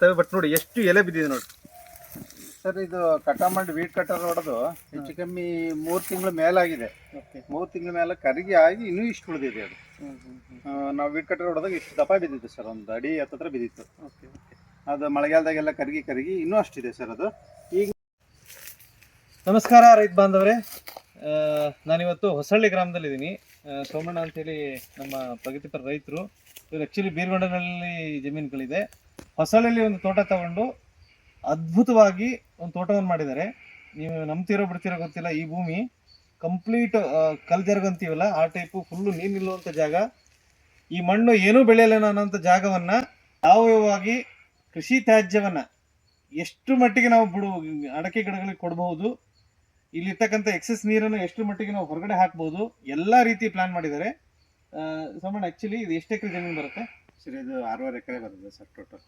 ಇರ್ತವೆ ಬಟ್ ನೋಡಿ ಎಷ್ಟು ಎಲೆ ಬಿದ್ದಿದೆ ನೋಡಿ. ಸರ್ ಇದು ಕಟಾಮಂಡ್ ವೀಟ್ ಕಟರ್ ಹೊಡೆದು ಹೆಚ್ಚು ಕಮ್ಮಿ ಮೂರು ತಿಂಗಳ ಮೇಲಾಗಿದೆ. ಮೂರು ತಿಂಗಳ ಮೇಲೆ ಕರಿಗೆ ಆಗಿ ಇನ್ನೂ ಇಷ್ಟು ಉಳಿದಿದೆ ಅದು. ನಾವು ವೀಟ್ ಕಟರ್ ಹೊಡೆದಾಗ ಇಷ್ಟು ದಪ್ಪ ಬಿದ್ದಿತ್ತು ಸರ್ ಒಂದು ಅಡಿ ಹತ್ತತ್ರ ಬಿದ್ದಿತ್ತು. ಅದು ಮಳೆಗಾಲದಾಗೆಲ್ಲ ಕರಗಿ ಕರಗಿ ಇನ್ನೂ ಅಷ್ಟಿದೆ ಸರ್ ಅದು. ಈಗ ನಮಸ್ಕಾರ ರೈತ ಬಾಂಧವರೇ. ನಾನಿವತ್ತು ಹೊಸಳ್ಳಿ ಗ್ರಾಮದಲ್ಲಿದ್ದೀನಿ. ಸೋಮಣ್ಣ ಅಂತೇಳಿ ನಮ್ಮ ಪ್ರಗತಿಪರ ರೈತರು. ಇವರು ಆ್ಯಕ್ಚುಲಿ ಬೀರ್ಗೊಂಡನಲ್ಲಿ ಜಮೀನುಗಳಿದೆ. ಹೊಸಳ್ಳಿಯಲ್ಲಿ ಒಂದು ತೋಟ ತಗೊಂಡು ಅದ್ಭುತವಾಗಿ ಒಂದು ತೋಟವನ್ನು ಮಾಡಿದ್ದಾರೆ. ನೀವು ನಂಬ್ತಿರೋ ಬಿಡ್ತಿರೋ ಗೊತ್ತಿಲ್ಲ, ಈ ಭೂಮಿ ಕಂಪ್ಲೀಟ್ ಜರುಗಂತೀವಲ್ಲ, ಆ ಟೈಪು ಫುಲ್ಲು ನೀರು ನಿಲ್ಲುವಂಥ ಜಾಗ. ಈ ಮಣ್ಣು ಏನೂ ಬೆಳೆಯಲ್ಲ ಅನ್ನೋಂಥ ಜಾಗವನ್ನು ಸಾವಯವವಾಗಿ ಕೃಷಿ ತ್ಯಾಜ್ಯವನ್ನು ಎಷ್ಟು ಮಟ್ಟಿಗೆ ನಾವು ಬಿಡು, ಅಡಕೆ ಗಿಡಗಳಿಗೆ ಕೊಡಬಹುದು, ಇಲ್ಲಿರ್ತಕ್ಕಂಥ ಎಕ್ಸಸ್ ನೀರನ್ನು ಎಷ್ಟು ಮಟ್ಟಿಗೆ ನಾವು ಹೊರಗಡೆ ಹಾಕ್ಬೋದು ಎಲ್ಲ ರೀತಿ ಪ್ಲಾನ್ ಮಾಡಿದ್ದಾರೆ. ಸೋಮಣ್ಣ ಆ್ಯಕ್ಚುಲಿ ಇದು ಎಷ್ಟು ಎಕರೆ ಜಮೀನು ಬರುತ್ತೆ? ಸರ್ ಇದು ಆರೂವರೆ ಎಕರೆ ಬರುತ್ತೆ ಸರ್ ಟೋಟಲ್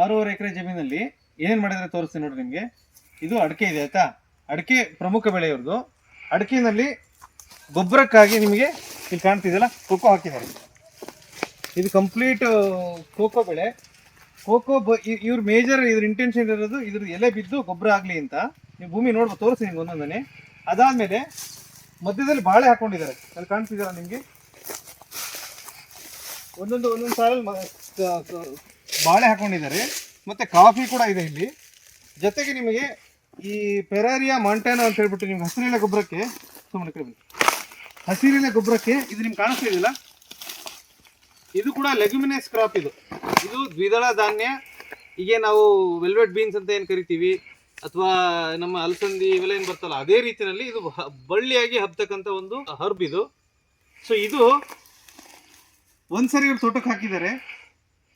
ಆರೂವರೆ ಎಕರೆ ಜಮೀನಲ್ಲಿ ಏನೇನು ಮಾಡಿದ್ರೆ ತೋರಿಸ್ತೀನಿ ನೋಡ್ರಿ ನಿಮಗೆ? ಇದು ಅಡಿಕೆ ಇದೆ ಆಯ್ತಾ? ಅಡಿಕೆ ಪ್ರಮುಖ ಬೆಳೆ ಇವ್ರದ್ದು. ಅಡಿಕೆನಲ್ಲಿ ಗೊಬ್ಬರಕ್ಕಾಗಿ ನಿಮಗೆ ಇಲ್ಲಿ ಕಾಣ್ತಿದೆಯಲ್ಲ, ಕೋಕೋ ಹಾಕಿದ್ದಾರೆ. ಇದು ಕಂಪ್ಲೀಟ್ ಕೋಕೋ ಬೆಳೆ. ಕೋಕೋ ಬ ಇವ್ರ ಮೇಜರ್ ಇದ್ರ ಇಂಟೆನ್ಷನ್ ಇರೋದು ಇದ್ರ ಎಲೆ ಬಿದ್ದು ಗೊಬ್ಬರ ಆಗಲಿ ಅಂತ. ನೀವು ಭೂಮಿ ನೋಡ್ಬೋದು ತೋರಿಸಿ ನಿಮ್ಗೆ ಒಂದೊಂದನೆ ಅದಾದಮೇಲೆ ಮಧ್ಯದಲ್ಲಿ ಬಾಳೆ ಹಾಕೊಂಡಿದ್ದಾರೆ. ಅಲ್ಲಿ ಕಾಣ್ತಿದ್ದಾರೆ ನಿಮಗೆ? ಒಂದೊಂದು ಒಂದೊಂದು ಸಾಲಲ್ಲಿ ಬಾಳೆ ಹಾಕೊಂಡಿದ್ದಾರೆ. ಮತ್ತೆ ಕಾಫಿ ಕೂಡ ಇದೆ ಇಲ್ಲಿ. ಜೊತೆಗೆ ನಿಮಗೆ ಈ ಪೆರಾರಿಯಾ ಮಾಂಟಾನೋ ಅಂತ ಹೇಳ್ಬಿಟ್ಟು ನಿಮ್ಗೆ ಹಸಿರಿನ ಗೊಬ್ಬರಕ್ಕೆ, ಸುಮ್ಮನೆ ಕಡೆ ಹಸಿರಿನ ಗೊಬ್ಬರಕ್ಕೆ ಇದು ನಿಮ್ಗೆ ಕಾಣಿಸ್ತಾ ಇದೆಯಲ್ಲ? ಇದು ಕೂಡ ಲೆಗ್ಯುಮಿನೇಸ್ ಕ್ರಾಪ್ ಇದು. ಇದು ದ್ವಿದಳ ಧಾನ್ಯ. ಹೀಗೆ ನಾವು ವೆಲ್ವೆಟ್ ಬೀನ್ಸ್ ಅಂತ ಏನು ಕರಿತೀವಿ, ಅಥವಾ ನಮ್ಮ ಅಲಸಂದಿ ಇವೆಲ್ಲ ಏನು ಬರ್ತಲ್ಲ, ಅದೇ ರೀತಿಯಲ್ಲಿ ಇದು ಬಳ್ಳಿಯಾಗಿ ಹಬ್ತಕ್ಕಂಥ ಒಂದು ಹರ್ಬ್ ಇದು. ಸೊ ಇದು ಒಂದ್ಸರಿ ಇವ್ರು ತೋಟಕ್ಕೆ ಹಾಕಿದ್ದಾರೆ.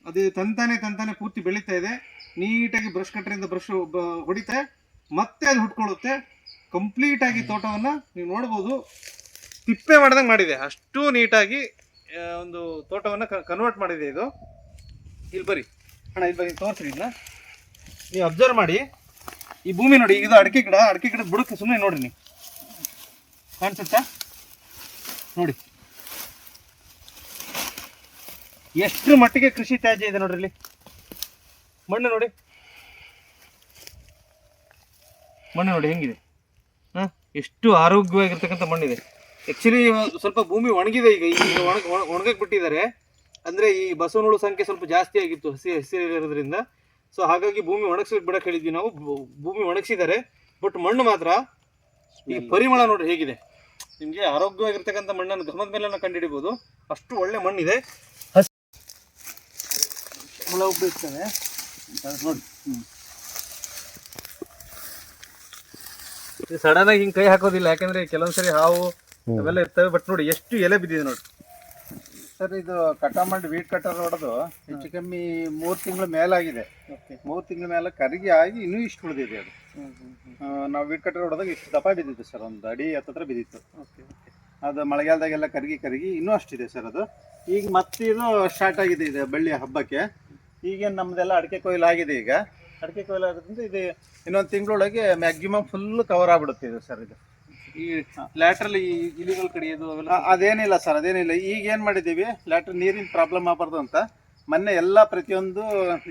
ಅದು ತಂತಾನೆ ತಂತಾನೆ ಪೂರ್ತಿ ಬೆಳೀತಾ ಇದೆ. ನೀಟಾಗಿ ಬ್ರಷ್ ಕಟ್ಟರಿಂದ ಬ್ರಷ್ ಹೊಡಿತೆ ಮತ್ತೆ ಅದು ಹುಟ್ಕೊಳ್ಳುತ್ತೆ. ಕಂಪ್ಲೀಟ್ ಆಗಿ ತೋಟವನ್ನ ನೀವು ನೋಡ್ಬೋದು. ತಿಪ್ಪೆ ಮಾಡ್ದಂಗೆ ಮಾಡಿದೆ. ಅಷ್ಟು ನೀಟಾಗಿ ಒಂದು ತೋಟವನ್ನು ಕನ್ವರ್ಟ್ ಮಾಡಿದೆ ಇದು. ಇಲ್ಲಿ ಬರಿ. ಅಣ್ಣ, ಇಲ್ಲಿ ಬರಿ, ತೋರಿಸ್ರಿ ಇಲ್ಲ ನೀವು ಅಬ್ಸರ್ವ್ ಮಾಡಿ. ಈ ಭೂಮಿ ನೋಡಿ, ಇದು ಅಡಿಕೆ ಗಿಡ ಅಡಿಕೆ ಗಿಡ ಬುಡಕ್ಕೆ ಸುಮ್ಮನೆ ನೋಡಿ ನೀವು. ಕಾಣಿಸುತ್ತಾ? ನೋಡಿ. ಎಷ್ಟು ಮಟ್ಟಿಗೆ ಕೃಷಿ ತ್ಯಾಜ್ಯ ಇದೆ ನೋಡ್ರಿ ಇಲ್ಲಿ? ಮಣ್ಣು ನೋಡಿ. ಮಣ್ಣು ನೋಡಿ ಹೆಂಗಿದೆ? ಹಾ? ಎಷ್ಟು ಆರೋಗ್ಯವಾಗಿರ್ತಕ್ಕಂಥ ಮಣ್ಣಿದೆ. ಆ್ಯಕ್ಚುಲಿ ಸ್ವಲ್ಪ ಭೂಮಿ ಒಣಗಿದೆ ಈಗ. ಈಗ ಒಣಗ ಒಣಗಕ್ಕೆ ಬಿಟ್ಟಿದ್ದಾರೆ. ಅಂದರೆ ಈ ಬಸವನಹುಳು ಸಂಖ್ಯೆ ಸ್ವಲ್ಪ ಜಾಸ್ತಿ ಆಗಿತ್ತು ಹಸಿ ಹಸಿರಿರೋದ್ರಿಂದ. ಸೊ ಹಾಗಾಗಿ ಭೂಮಿ ಒಣಗಿಸಿ ಬಿಡಕ್ಕೆ ಹೇಳಿದ್ವಿ ನಾವು. ಭೂಮಿ ಒಣಗಿಸಿದ್ದಾರೆ. ಬಟ್ ಮಣ್ಣು ಮಾತ್ರ ಈ ಪರಿಮಳ ನೋಡ್ರಿ ಹೇಗಿದೆ. ನಿಮಗೆ ಆರೋಗ್ಯವಾಗಿರ್ತಕ್ಕಂಥ ಮಣ್ಣನ್ನು ಗಮನದ ಮೇಲೆ ಕಂಡುಹಿಡಿಬೋದು ಅಷ್ಟು ಒಳ್ಳೆ ಮಣ್ಣಿದೆ. ಹುಳ ಉಪಯೋಗಿಸ್ತೇವೆ ನೋಡಿ. ಸಡನ್ ಆಗಿ ಹಿಂಗ್ ಕೈ ಹಾಕೋದಿಲ್ಲ ಯಾಕಂದ್ರೆ ಕೆಲವೊಂದ್ಸರಿ ಹಾವು ಅವೆಲ್ಲ ಇರ್ತವೆ ಬಟ್ ನೋಡಿ ಎಷ್ಟು ಎಲೆ ಬಿದ್ದಿದೆ ನೋಡಿ. ಸರ್ ಇದು ಕಟಾಮಂಡ್ ವೀಟ್ ಕಟರ್ ಹೊಡೆದು ಹೆಚ್ಚು ಕಮ್ಮಿ ಮೂರು ತಿಂಗಳ ಮೇಲಾಗಿದೆ. ಮೂರು ತಿಂಗಳ ಮೇಲೆ ಕರಗಿ ಆಗಿ ಇನ್ನೂ ಇಷ್ಟು ಉಳಿದಿದೆ ಅದು. ಆ, ನಾವು ವೀಟ್ ಕಟರ್ ಹೊಡೆದಾಗ ಇಷ್ಟು ದಪ್ಪ ಬಿದ್ದಿತ್ತು ಸರ್ ಒಂದು ಅಡಿ ಹತ್ತತ್ರ ಬಿದ್ದಿತ್ತು. ಅದು ಮಳೆಗಾಲದಾಗೆಲ್ಲ ಕರಗಿ ಕರಗಿ ಇನ್ನೂ ಅಷ್ಟಿದೆ ಸರ್ ಅದು. ಈಗ ಮತ್ತೆ ಇದು ಸ್ಟಾರ್ಟ್ ಆಗಿದೆ ಇದೆ ಬಳ್ಳಿ ಹಬ್ಬಕ್ಕೆ. ಈಗ ನಮ್ದೆಲ್ಲ ಅಡಿಕೆ ಕೊಯ್ಲು ಆಗಿದೆ ಈಗ. ಅಡಿಕೆ ಕೊಯ್ಲು ಆಗೋದ್ರಿಂದ ಇದು ಇನ್ನೊಂದು ತಿಂಗಳೊಳಗೆ ಮ್ಯಾಕ್ಸಿಮಮ್ ಫುಲ್ ಕವರ್ ಆಗ್ಬಿಡುತ್ತೆ ಇದು ಸರ್ ಇದು. ಈ ಲ್ಯಾಟ್ರಲ್ಲಿ ಈ ಇಲಿಗಳು ಕಡಿಯೋದು ಅವೆಲ್ಲ? ಅದೇನಿಲ್ಲ ಸರ್ ಅದೇನಿಲ್ಲ. ಈಗ ಏನು ಮಾಡಿದ್ದೀವಿ ಲ್ಯಾಟ್ರ್ ನೀರಿನ ಪ್ರಾಬ್ಲಮ್ ಆಗಬಾರ್ದು ಅಂತ. ಮೊನ್ನೆ ಎಲ್ಲ ಪ್ರತಿಯೊಂದು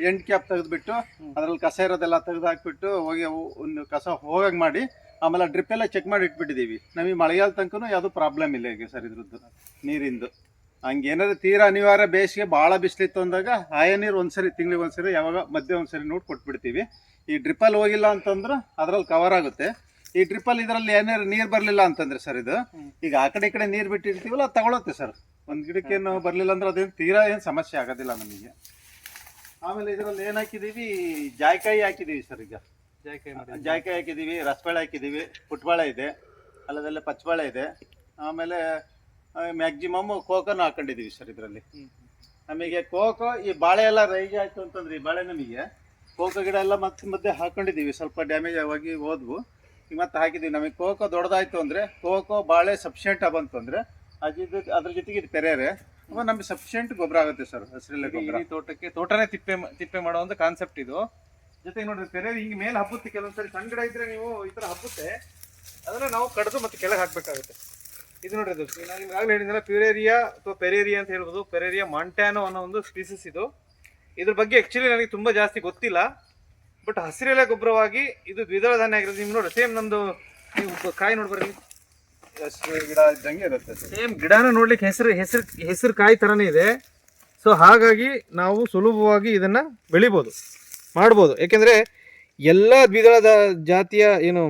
ಎಂಡ್ ಕ್ಯಾಪ್ ತೆಗೆದುಬಿಟ್ಟು ಅದ್ರಲ್ಲಿ ಕಸ ಇರೋದೆಲ್ಲ ತೆಗೆದು ಹಾಕ್ಬಿಟ್ಟು ಹೋಗಿ ಒಂದು ಕಸ ಹೋಗಾಗ ಮಾಡಿ ಆಮೇಲೆ ಡ್ರಿಪ್ ಎಲ್ಲ ಚೆಕ್ ಮಾಡಿ ಇಟ್ಬಿಟ್ಟಿದ್ದೀವಿ ನಮಗೆ ಮಳೆಗಾಲ ತನಕ ಯಾವುದೂ ಪ್ರಾಬ್ಲಮ್ ಇಲ್ಲ ಈಗ ಸರ್ ಇದ್ರದ್ದು ನೀರಿಂದು. ಹಂಗೆ ಏನಾದ್ರು ತೀರಾ ಅನಿವಾರ್ಯ ಬೇಸಿಗೆ ಭಾಳ ಬಿಸಿಲಿತ್ತು ಅಂದಾಗ ಆಯ ನೀರು ಒಂದ್ಸರಿ ತಿಂಗಳಿಗೆ ಒಂದ್ಸರಿ ಯಾವಾಗ ಮಧ್ಯೆ ಒಂದ್ಸರಿ ನೋಡಿ ಕೊಟ್ಬಿಡ್ತೀವಿ. ಈ ಡ್ರಿಪ್ಪಲ್ಲಿ ಹೋಗಿಲ್ಲ ಅಂತಂದ್ರೆ ಅದ್ರಲ್ಲಿ ಕವರ್ ಆಗುತ್ತೆ. ಈ ಡ್ರಿಪ್ಪಲ್ಲಿ ಇದರಲ್ಲಿ ಏನಾದ್ರು ನೀರು ಬರಲಿಲ್ಲ ಅಂತಂದ್ರೆ ಸರ್ ಇದು ಈಗ ಆ ಕಡೆ ಈ ಕಡೆ ನೀರು ಬಿಟ್ಟಿರ್ತೀವಲ್ಲ ಅದು ತಗೊಳುತ್ತೆ ಸರ್. ಒಂದು ಗಿಡಕ್ಕೇನು ಬರಲಿಲ್ಲ ಅಂದ್ರೆ ಅದೇನು ತೀರಾ ಏನು ಸಮಸ್ಯೆ ಆಗೋದಿಲ್ಲ ನಮಗೆ. ಆಮೇಲೆ ಇದರಲ್ಲಿ ಏನು ಹಾಕಿದ್ದೀವಿ ಜಾಯ್ಕಾಯಿ ಹಾಕಿದ್ದೀವಿ ಸರ್ ಈಗ. ಜಾಯ್ಕಾಯಿ ಹಾಕಿದ್ದೀವಿ ರಸಬಾಳೆ ಹಾಕಿದ್ದೀವಿ ಪುಟ್ಬಾಳೆ ಇದೆ ಅಲ್ಲದಲ್ಲೇ ಪಚ್ಚಬಾಳೆ ಇದೆ. ಆಮೇಲೆ ಮ್ಯಾಕ್ಸಿಮಮ್ ಕೋಕೋನ ಹಾಕೊಂಡಿದ್ದೀವಿ ಸರ್ ಇದರಲ್ಲಿ. ನಮಗೆ ಕೋಕೋ ಈ ಬಾಳೆ ಎಲ್ಲ ರೈಜ್ ಆಯ್ತು ಅಂತಂದ್ರೆ ಈ ಬಾಳೆ ನಮಗೆ. ಕೋಕೋ ಗಿಡ ಎಲ್ಲ ಮತ್ತೆ ಮಧ್ಯೆ ಹಾಕೊಂಡಿದ್ದೀವಿ ಸ್ವಲ್ಪ ಡ್ಯಾಮೇಜ್ ಆಗಿ ಹೋದ್ವು. ಈಗ ಮತ್ತೆ ಹಾಕಿದ್ದೀವಿ. ನಮಗೆ ಕೋಕೋ ದೊಡ್ಡದಾಯ್ತು ಅಂದರೆ ಕೋಕೋ ಬಾಳೆ ಸಫಿಷಿಯೆಂಟ್ ಬಂತು ಅಂದರೆ ಅದ್ರ ಅದ್ರ ಜೊತೆಗೆ ಇದು ತೆರೆಯರೆ ನಮ್ಗೆ ಸಫಿಷಿಯೆಂಟ್ ಗೊಬ್ಬರ ಆಗುತ್ತೆ ಸರ್ ಹಸಿರೆಲೆ ಗೊಬ್ಬರ. ತೋಟಕ್ಕೆ ತೋಟನೇ ತಿಪ್ಪೆ ತಿಪ್ಪೆ ಮಾಡೋ ಒಂದು ಕಾನ್ಸೆಪ್ಟ್ ಇದು. ಜೊತೆಗೆ ನೋಡ್ರಿ ತೆರೆ ಹಿಂಗೆ ಮೇಲೆ ಹಬ್ಬುತ್ತೆ. ಕೆಲವೊಂದ್ಸರಿ ಸಣ್ಣ ಗಿಡ ಇದ್ರೆ ನೀವು ಈ ತರ ಹಬ್ಬುತ್ತೆ. ಅದನ್ನ ನಾವು ಕಡಿದು ಮತ್ತೆ ಕೆಳಗೆ ಹಾಕ್ಬೇಕಾಗುತ್ತೆ. ಇದು ನೋಡ್ರಿ ಇದು ನಾನು ನಿಮ್ಗೆ ಆಗಲೇ ಹೇಳಿದ್ನಲ್ಲ ಪ್ಯೂರೇರಿಯಾ ಅಥವಾ ಪೆರೇರಿಯಾ ಅಂತ ಹೇಳ್ಬೋದು. ಪೆರೇರಿಯಾ ಮಾಂಟ್ಯಾನೋ ಅನ್ನೋ ಒಂದು ಸ್ಪೀಸಸ್ ಇದು. ಇದ್ರ ಬಗ್ಗೆ ಆ್ಯಕ್ಚುಲಿ ನನಗೆ ತುಂಬ ಜಾಸ್ತಿ ಗೊತ್ತಿಲ್ಲ. ಬಟ್ ಹಸಿರೆಲೆ ಗೊಬ್ಬರವಾಗಿ ಇದು ದ್ವಿದಳ ಧಾನ್ಯ ಆಗಿರೋದು. ನಿಮ್ಗೆ ನೋಡಿ ಸೇಮ್ ನಮ್ಮದು ನೀವು ಕಾಯಿ ನೋಡ್ಬರ್ರಿ ಗಿಡ ಇದ್ದಂಗೆ ಇರುತ್ತೆ ಸೇಮ್ ಗಿಡನ ನೋಡ್ಲಿಕ್ಕೆ ಹೆಸರು ಹೆಸರು ಹೆಸರು ಕಾಯಿ ಥರನೇ ಇದೆ. ಸೊ ಹಾಗಾಗಿ ನಾವು ಸುಲಭವಾಗಿ ಇದನ್ನು ಬೆಳಿಬೋದು ಮಾಡ್ಬೋದು. ಏಕೆಂದರೆ ಎಲ್ಲ ದ್ವಿದಳ ಜಾತಿಯ ಏನು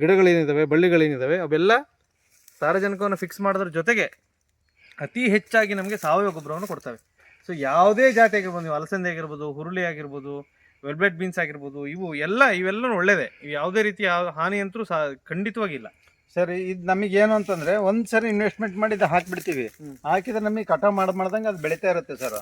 ಗಿಡಗಳೇನಿದ್ದಾವೆ ಬಳ್ಳಿಗಳೇನಿದ್ದಾವೆ ಬಳ್ಳಿಗಳೇನಿದಾವೆ ಅವೆಲ್ಲ ಸಾರಜನಕವನ್ನು ಫಿಕ್ಸ್ ಮಾಡೋದ್ರ ಜೊತೆಗೆ ಅತಿ ಹೆಚ್ಚಾಗಿ ನಮಗೆ ಸಾವಯವ ಗೊಬ್ಬರವನ್ನು ಕೊಡ್ತವೆ. ಸೊ ಯಾವುದೇ ಜಾತಿ ಆಗಿರ್ಬೋದು ನೀವು ಅಲಸಂದೆ ಆಗಿರ್ಬೋದು ಹುರುಳಿ ಆಗಿರ್ಬೋದು ವೆಲ್ಬೆಟ್ ಬೀನ್ಸ್ ಆಗಿರ್ಬೋದು ಇವು ಎಲ್ಲ ಇವೆಲ್ಲನೂ ಒಳ್ಳೇದೇ. ಇವು ಯಾವುದೇ ರೀತಿಯ ಹಾನಿ ಅಂತೂ ಸಾ ಖಂಡಿತವಾಗಿಲ್ಲ ಸರ್ ಇದು ನಮಗೆ ಏನು ಒಂದು ಸರಿ ಇನ್ವೆಸ್ಟ್ಮೆಂಟ್ ಮಾಡಿ ಇದು ಹಾಕಿಬಿಡ್ತೀವಿ. ಹಾಕಿದ್ರೆ ನಮಗೆ ಕಟಾವು ಮಾಡಿ ಮಾಡ್ದಂಗೆ ಅದು ಬೆಳೀತಾ ಇರುತ್ತೆ ಸರ್